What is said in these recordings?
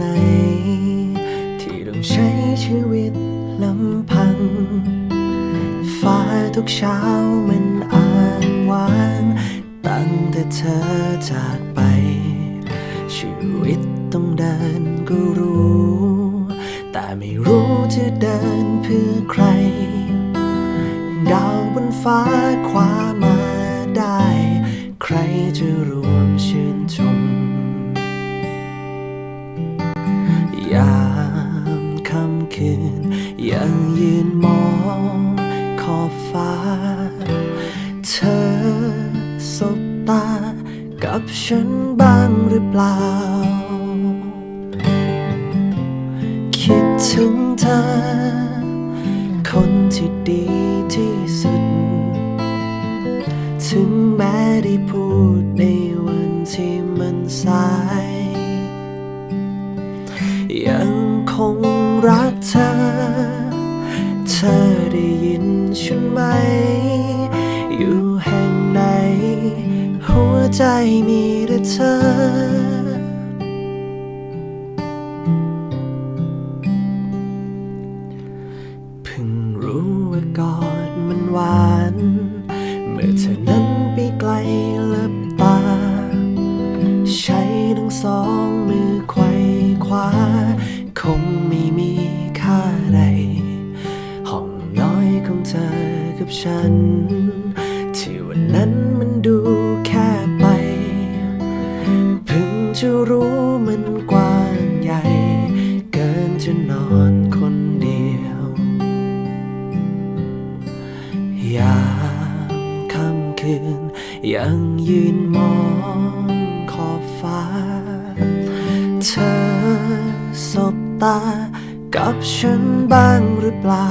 ไหน ที่ต้องใช้ชีวิตลำพัง ฟ้าทุกเช้ามันอ่างวางตั้งแต่เธอจากไป ชีวิตต้องเดินก็รู้ แต่ไม่รู้จะเดินเพื่อใคร ดาวบนฟ้าคว้ามาได้ ใครจะรวมชื่นชม เธอสบตา กับฉันบ้างหรือเปล่า คิดถึงเธอ คนที่ดีที่สุด ถึงแม้ได้พูดในวันที่มันสาย ยังคงรักเธอ เธอได้ยิน ฉันไหม อยู่แห่งไหน หัวใจมีแต่เธอเพิ่งรู้ว่ากอนมันหวาน เมื่อเธอนั้นไปไกลเลับตา ใช้ทั้งสองมือไขว้คว้า คงไม่มีค่าใด ของเธอกับฉัน ที่วันนั้นมันดูแค่ไป เพิ่งจะรู้มันกว้างใหญ่ เกินจะนอนคนเดียว ยามค่ำคืน ยังยืนมองขอบฟ้า เธอสบตากับฉันบ้างหรือเปล่า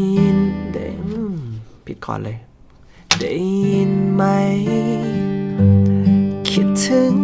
ผิดคอร์ดเลย ได้ยินไหม คิดถึง